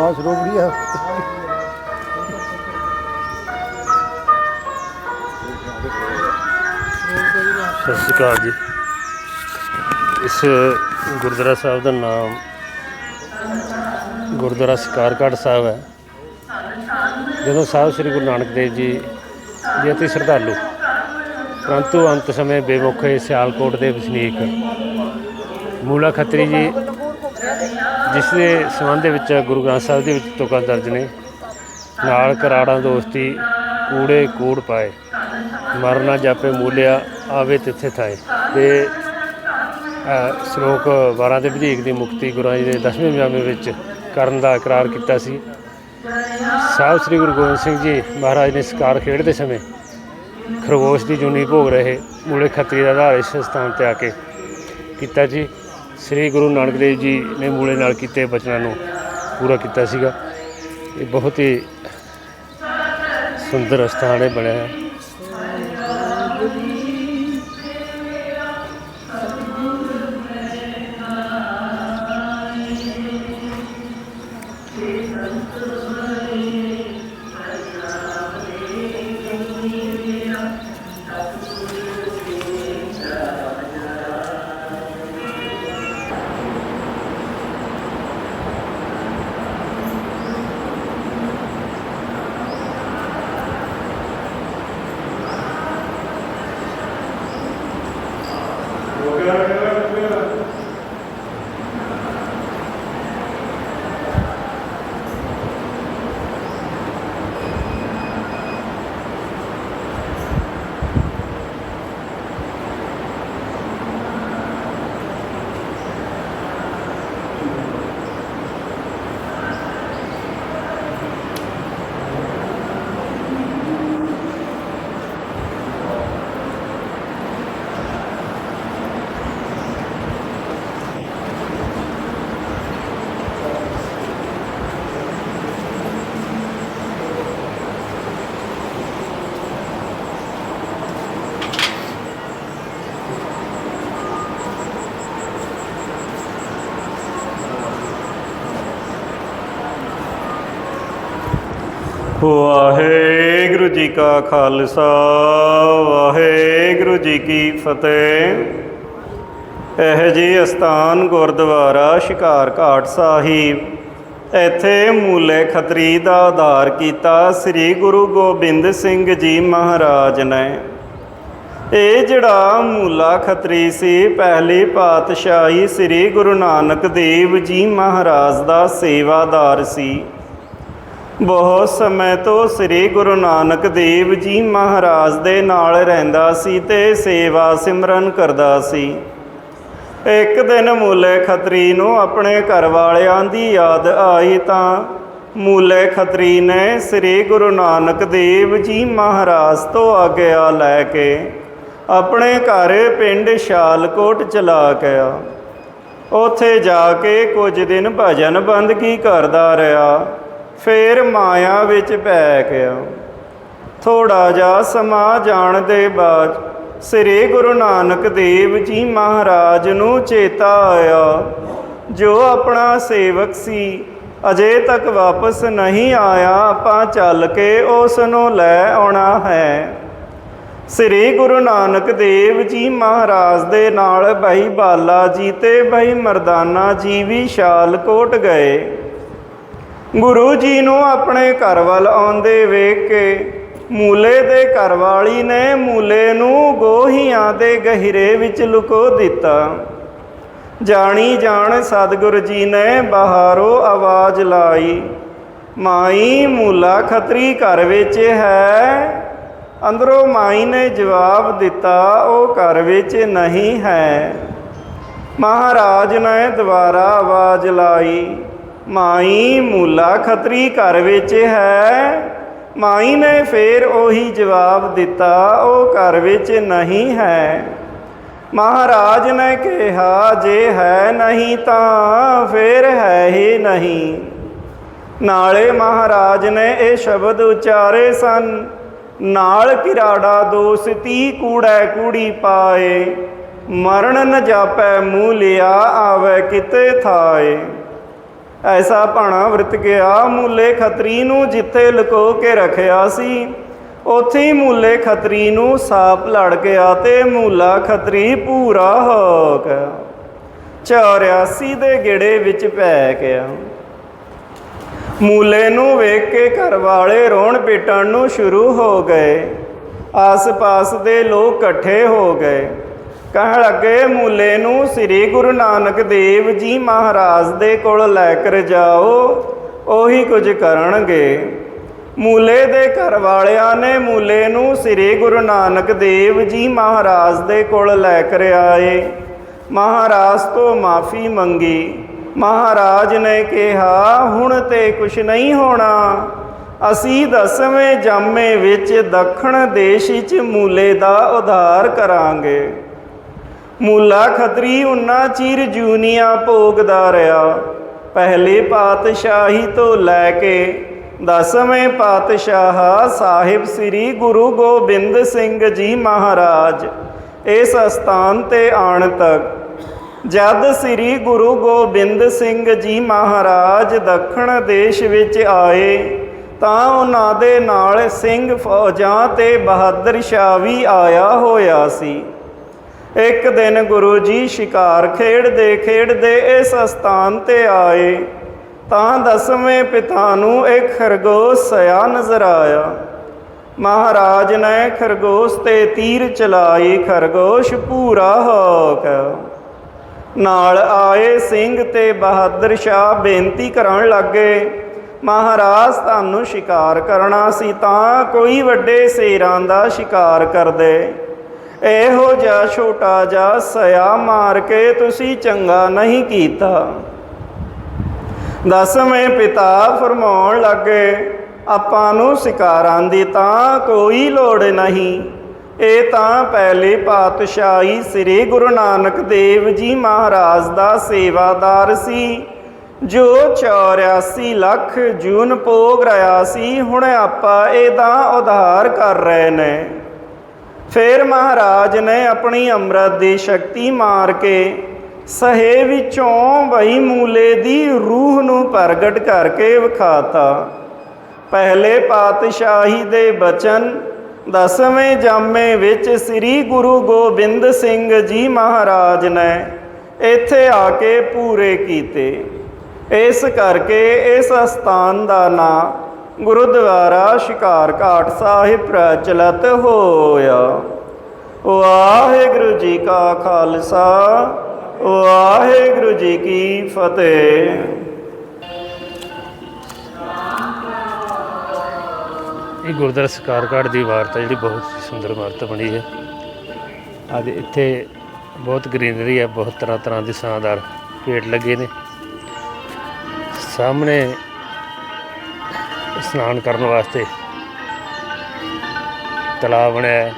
ਹਾਂ ਸਰੋਵਰੀ ਆ। ਸਤਿ ਸ਼੍ਰੀ ਅਕਾਲ ਜੀ। ਇਸ ਗੁਰਦੁਆਰਾ ਸਾਹਿਬ ਦਾ ਨਾਮ ਗੁਰਦੁਆਰਾ ਸਕਾਰਗੜ੍ਹ ਸਾਹਿਬ ਹੈ। ਜਦੋਂ ਸਾਹਿਬ ਸ੍ਰੀ ਗੁਰੂ ਨਾਨਕ ਦੇਵ ਜੀ ਜੀ ਅਤੀ ਸ਼ਰਧਾਲੂ, ਪਰੰਤੂ ਅੰਤ ਸਮੇਂ ਬੇਮੁਖੇ ਸਿਆਲਕੋਟ ਦੇ ਵਸਨੀਕ ਮੂਲਾ ਖੱਤਰੀ ਜੀ ਜਿਸ ਦੇ ਸੰਬੰਧ ਦੇ ਵਿੱਚ ਗੁਰੂ ਗ੍ਰੰਥ ਸਾਹਿਬ ਦੇ ਵਿੱਚ ਤੁਕਾਂ ਦਰਜ ਨੇ, ਨਾਲ ਕਰਾੜਾਂ ਦੋਸਤੀ, ਕੂੜੇ ਕੂੜ ਪਾਏ, ਮਰਨਾ ਜਾਪੇ ਮੂਲਿਆ, ਆਵੇ ਤਿੱਥੇ ਥਾਏ। ਤੇ ਸ਼ਲੋਕ 12 ਦੇ ਵਧੀਕ ਦੀ ਮੁਕਤੀ ਗੁਰਾਂ ਜੀ ਦੇ 10ਵੇਂ ਜਾਮੇ ਵਿੱਚ ਕਰਨ ਦਾ ਇਕਰਾਰ ਕੀਤਾ ਸੀ। ਸਾਹਿਬ ਸ੍ਰੀ ਗੁਰੂ ਗੋਬਿੰਦ ਸਿੰਘ ਜੀ ਮਹਾਰਾਜ ਨੇ ਸਕਾਰ ਖੇਡਦੇ ਸਮੇਂ ਖਰਗੋਸ਼ ਦੀ ਜੁਨੀ ਭੋਗ ਰਹੇ ਮੂਲੇ ਖੱਤਰੀ ਦਾ ਆਧਾਰ ਇਸ ਸਥਾਨ ਤੇ ਆ ਕੇ ਕੀਤਾ ਜੀ। ਸ੍ਰੀ ਗੁਰੂ ਨਾਨਕ ਦੇਵ ਜੀ ਨੇ ਮੂਲੇ ਨਾਲ ਕੀਤੇ ਬਚਨਾਂ ਨੂੰ ਪੂਰਾ ਕੀਤਾ ਸੀਗਾ। ਇਹ ਬਹੁਤ ਹੀ ਸੁੰਦਰ ਸਥਾਨ ਇਹ ਬਣਿਆ ਹੈ। good. ਵਾਹਿਗੁਰੂ ਜੀ ਕਾ ਖਾਲਸਾ, ਵਾਹਿਗੁਰੂ ਜੀ ਕੀ ਫਤਿਹ। ਇਹ ਜੀ ਅਸਥਾਨ ਗੁਰਦੁਆਰਾ ਸ਼ਿਕਾਰ ਘਾਟ ਸਾਹਿਬ, ਇੱਥੇ ਮੂਲੇ ਖਤਰੀ ਦਾ ਆਧਾਰ ਕੀਤਾ ਸ੍ਰੀ ਗੁਰੂ ਗੋਬਿੰਦ ਸਿੰਘ ਜੀ ਮਹਾਰਾਜ ਨੇ। ਇਹ ਜਿਹੜਾ ਮੂਲਾ ਖਤਰੀ ਸੀ, ਪਹਿਲੀ ਪਾਤਸ਼ਾਹੀ ਸ੍ਰੀ ਗੁਰੂ ਨਾਨਕ ਦੇਵ ਜੀ ਮਹਾਰਾਜ ਦਾ ਸੇਵਾਦਾਰ ਸੀ। ਬਹੁਤ ਸਮੇਂ ਤੋਂ ਸ੍ਰੀ ਗੁਰੂ ਨਾਨਕ ਦੇਵ ਜੀ ਮਹਾਰਾਜ ਦੇ ਨਾਲ ਰਹਿੰਦਾ ਸੀ ਤੇ ਸੇਵਾ ਸਿਮਰਨ ਕਰਦਾ ਸੀ। ਇੱਕ ਦਿਨ ਮੂਲੇ ਖੱਤਰੀ ਨੂੰ ਆਪਣੇ ਘਰ ਵਾਲਿਆਂ ਦੀ ਯਾਦ ਆਈ ਤਾਂ ਮੂਲੇ ਖੱਤਰੀ ਨੇ ਸ੍ਰੀ ਗੁਰੂ ਨਾਨਕ ਦੇਵ ਜੀ ਮਹਾਰਾਜ ਤੋਂ ਆਗਿਆ ਲੈ ਕੇ ਆਪਣੇ ਘਰ ਪਿੰਡ ਸ਼ਾਲਕੋਟ ਚਲਾ ਗਿਆ। ਉੱਥੇ ਜਾ ਕੇ ਕੁਝ ਦਿਨ ਭਜਨ ਬੰਦਗੀ ਕਰਦਾ ਰਿਹਾ। ਫੇਰ ਮਾਇਆ ਵਿੱਚ ਪੈ ਗਿਆ। ਥੋੜਾ ਜਿਹਾ ਸਮਾਂ ਜਾਣ ਦੇ ਬਾਅਦ ਸ੍ਰੀ ਗੁਰੂ ਨਾਨਕ ਦੇਵ ਜੀ ਮਹਾਰਾਜ ਨੂੰ ਚੇਤਾ ਆਇਆ, ਜੋ ਆਪਣਾ ਸੇਵਕ ਸੀ। ਅਜੇ ਤੱਕ ਵਾਪਸ ਨਹੀਂ ਆਇਆ, ਆਪਾਂ ਚੱਲ ਕੇ ਉਸ ਨੂੰ ਲੈ ਆਉਣਾ ਹੈ। ਸ੍ਰੀ ਗੁਰੂ ਨਾਨਕ ਦੇਵ ਜੀ ਮਹਾਰਾਜ ਦੇ ਨਾਲ ਭਾਈ ਬਾਲਾ ਜੀ ਤੇ ਭਾਈ ਮਰਦਾਨਾ ਜੀ ਵੀ ਸ਼ਾਲਕੋਟ ਗਏ। ਗੁਰੂ ਜੀ ਨੂੰ ਆਪਣੇ ਘਰ ਵੱਲ ਆਉਂਦੇ ਵੇਖ ਕੇ ਮੂਲੇ ਦੇ ਘਰ ਵਾਲੀ ਨੇ ਮੂਲੇ ਨੂੰ ਗੋਹੀਆਂ ਦੇ ਗਹਿਰੇ ਵਿੱਚ ਲੁਕੋ ਦਿੱਤਾ। ਜਾਣੀ ਜਾਣ ਸਤਿਗੁਰ ਜੀ ਨੇ ਬਾਹਰੋਂ ਆਵਾਜ਼ ਲਾਈ, ਮਾਈ ਮੂਲਾ ਖਤਰੀ ਘਰ ਵਿੱਚ ਹੈ। ਅੰਦਰੋਂ ਮਾਈ ਨੇ ਜਵਾਬ ਦਿੱਤਾ, ਉਹ ਘਰ ਵਿੱਚ ਨਹੀਂ ਹੈ। ਮਹਾਰਾਜ ਨੇ ਦੁਬਾਰਾ ਆਵਾਜ਼ ਲਾਈ ਮਾਈ ਮੂਲਾ ਖਤਰੀ ਘਰ ਵਿੱਚ ਹੈ। ਮਾਈ ਨੇ ਫੇਰ ਉਹੀ ਜਵਾਬ ਦਿੱਤਾ, ਉਹ ਘਰ ਵਿੱਚ ਨਹੀਂ ਹੈ। ਮਹਾਰਾਜ ਨੇ ਕਿਹਾ, ਜੇ ਹੈ ਨਹੀਂ ਤਾਂ ਫੇਰ ਹੈ ਹੀ ਨਹੀਂ। ਨਾਲੇ ਮਹਾਰਾਜ ਨੇ ਇਹ ਸ਼ਬਦ ਉਚਾਰੇ ਸਨ। ਨਾਲ ਕਿਰਾੜਾ ਦੋਸਤੀ ਕੂੜੈ ਕੂੜੀ ਪਾਏ। ਮਰਨ ਨ ਜਾਪੈ ਮੂਹ ਲਿਆ ਆਵੇ ਕਿਤੇ ਥਾਏ। ਐਸਾ ਭਾਣਾ ਵਰਤ ਗਿਆ, ਮੂਲੇ ਖਤਰੀ ਨੂੰ ਜਿੱਥੇ ਲੁਕੋ ਕੇ ਰੱਖਿਆ ਸੀ। ਉੱਥੇ ਹੀ ਮੂਲੇ ਖੱਤਰੀ ਨੂੰ ਸਾਪ ਲੜ ਗਿਆ ਤੇ ਮੂਲਾ ਖਤਰੀ ਪੂਰਾ ਹੋ ਗਿਆ। 84 ਦੇ ਗੇੜੇ ਵਿੱਚ ਪੈ ਗਿਆ। ਮੂਲੇ ਨੂੰ ਵੇਖ ਕੇ ਘਰ ਵਾਲੇ ਰੋਣ ਪਿੱਟਣ ਨੂੰ ਸ਼ੁਰੂ ਹੋ ਗਏ। ਆਸ-ਪਾਸ ਦੇ ਲੋਕ ਇਕੱਠੇ ਹੋ ਗਏ। ਕਹਿਣ ਲੱਗੇ ਮੂਲੇ ਨੂੰ, ਸ੍ਰੀ ਗੁਰੂ ਨਾਨਕ ਦੇਵ ਜੀ ਮਹਾਰਾਜ ਦੇ ਕੋਲ ਲੈ ਕਰ ਜਾਓ, ਉਹੀ ਕੁਝ ਕਰਨਗੇ। ਮੂਲੇ ਦੇ ਘਰ ਵਾਲਿਆਂ ਨੇ ਮੂਲੇ ਨੂੰ ਸ੍ਰੀ ਗੁਰੂ ਨਾਨਕ ਦੇਵ ਜੀ ਮਹਾਰਾਜ ਦੇ ਕੋਲ ਲੈ ਕਰ ਆਏ। ਮਹਾਰਾਜ ਤੋਂ ਮਾਫੀ ਮੰਗੀ। ਮਹਾਰਾਜ ਨੇ ਕਿਹਾ, ਹੁਣ ਤੇ ਕੁਛ ਨਹੀਂ ਹੋਣਾ। ਅਸੀਂ ਦਸਵੇਂ ਜਾਮੇ ਵਿੱਚ ਦੱਖਣ ਦੇਸ਼ ਵਿੱਚ ਮੂਲੇ ਦਾ ਉਧਾਰ ਕਰਾਂਗੇ। ਮੂਲਾ ਖਤਰੀ ਉਨਾ ਚੀਰ ਜੂਨੀਆਂ ਭੋਗਦਾ ਰਿਹਾ ਪਹਿਲੇ ਪਾਤਸ਼ਾਹੀ ਤੋਂ ਲੈ ਕੇ ਦਸਵੇਂ ਪਾਤਸ਼ਾਹ ਸਾਹਿਬ ਸ੍ਰੀ ਗੁਰੂ ਗੋਬਿੰਦ ਸਿੰਘ ਜੀ ਮਹਾਰਾਜ, ਇਸ ਸਥਾਨ ਤੇ ਆਣ ਤੱਕ ਜਦ ਸ੍ਰੀ ਗੁਰੂ ਗੋਬਿੰਦ ਸਿੰਘ ਜੀ ਮਹਾਰਾਜ ਦੱਖਣ ਦੇਸ਼ ਵਿੱਚ ਆਏ, ਤਾਂ ਉਹਨਾਂ ਦੇ ਨਾਲ ਸਿੰਘ ਫੌਜਾਂ ਤੇ ਬਹਾਦਰ ਸ਼ਾਹ ਵੀ ਆਇਆ ਹੋਇਆ ਸੀ। ਇੱਕ ਦਿਨ ਗੁਰੂ ਜੀ ਸ਼ਿਕਾਰ ਖੇਡਦੇ ਖੇਡਦੇ ਇਸ ਸਥਾਨ ਤੇ ਆਏ। ਤਾਂ ਦਸਵੇਂ ਪਿਤਾ ਨੂੰ ਇੱਕ ਖਰਗੋਸ਼ ਸਿਆ ਨਜ਼ਰ ਆਇਆ। ਮਹਾਰਾਜ ਨੇ ਖਰਗੋਸ਼ ਤੇ ਤੀਰ ਚਲਾਈ, ਖਰਗੋਸ਼ ਪੂਰਾ ਹੋ ਗਿਆ ਨਾਲ ਆਏ ਸਿੰਘ ਤੇ ਬਹਾਦਰ ਸ਼ਾਹ ਬੇਨਤੀ ਕਰਨ ਲੱਗੇ, ਮਹਾਰਾਜ, ਤੁਹਾਨੂੰ ਸ਼ਿਕਾਰ ਕਰਨਾ ਸੀ ਤਾਂ ਕੋਈ ਵੱਡੇ ਸ਼ੇਰਾਂ ਦਾ ਸ਼ਿਕਾਰ ਕਰਦੇ ਇਹੋ ਜਿਹਾ ਛੋਟਾ ਜਿਹਾ ਸਿਆ ਮਾਰ ਕੇ ਤੁਸੀਂ ਚੰਗਾ ਨਹੀਂ ਕੀਤਾ। ਦਸਵੇਂ ਪਿਤਾ ਫਰਮਾਉਣ ਲੱਗੇ, ਆਪਾਂ ਨੂੰ ਸ਼ਿਕਾਰਾਂ ਦੀ ਤਾਂ ਕੋਈ ਲੋੜ ਨਹੀਂ। ਇਹ ਤਾਂ ਪਹਿਲੇ ਪਾਤਸ਼ਾਹੀ ਸ੍ਰੀ ਗੁਰੂ ਨਾਨਕ ਦੇਵ ਜੀ ਮਹਾਰਾਜ ਦਾ ਸੇਵਾਦਾਰ ਸੀ, ਜੋ 84 ਲੱਖ ਜੂਨ ਭੋਗ ਰਿਹਾ ਸੀ, ਹੁਣ ਆਪਾਂ ਇਹਦਾ ਉਧਾਰ ਕਰ ਰਹੇ ਨੇ। ਫਿਰ ਮਹਾਰਾਜ ਨੇ ਆਪਣੀ ਅੰਮ੍ਰਿਤ ਦੀ ਸ਼ਕਤੀ ਮਾਰ ਕੇ ਸਹੇ ਵਿੱਚੋਂ ਵਹੀ ਮੂਲੇ ਦੀ ਰੂਹ ਨੂੰ ਪ੍ਰਗਟ ਕਰਕੇ ਵਿਖਾਤਾ। ਪਹਿਲੇ ਪਾਤਸ਼ਾਹੀ ਦੇ ਬਚਨ ਦਸਵੇਂ ਜਾਮੇ ਵਿੱਚ ਸ੍ਰੀ ਗੁਰੂ ਗੋਬਿੰਦ ਸਿੰਘ ਜੀ ਮਹਾਰਾਜ ਨੇ ਇੱਥੇ ਆ ਕੇ ਪੂਰੇ ਕੀਤੇ। ਇਸ ਕਰਕੇ ਇਸ ਸਥਾਨ ਦਾ ਨਾਂ ਗੁਰਦੁਆਰਾ ਸ਼ਿਕਾਰ ਘਾਟ ਸਾਹਿਬ ਪ੍ਰਚਲਿਤ ਹੋਇਆ। ਵਾਹਿਗੁਰੂ ਜੀ ਕਾ ਖਾਲਸਾ, ਵਾਹਿਗੁਰੂ ਜੀ ਕੀ ਫਤਿਹ। ਇਹ ਗੁਰਦੁਆਰਾ ਸ਼ਿਕਾਰ ਘਾਟ ਦੀ ਇਮਾਰਤ ਹੈ, ਜਿਹੜੀ ਬਹੁਤ ਹੀ ਸੁੰਦਰ ਇਮਾਰਤ ਬਣੀ ਹੈ। ਅੱਜ ਇੱਥੇ ਬਹੁਤ ਗ੍ਰੀਨਰੀ ਹੈ, ਬਹੁਤ ਤਰ੍ਹਾਂ ਤਰ੍ਹਾਂ ਦੇ ਸ਼ਾਂਦਾਰ ਪੇੜ ਲੱਗੇ ਨੇ। ਸਾਹਮਣੇ ਇਸ਼ਨਾਨ ਕਰਨ ਵਾਸਤੇ ਤਲਾਬ ਬਣਿਆ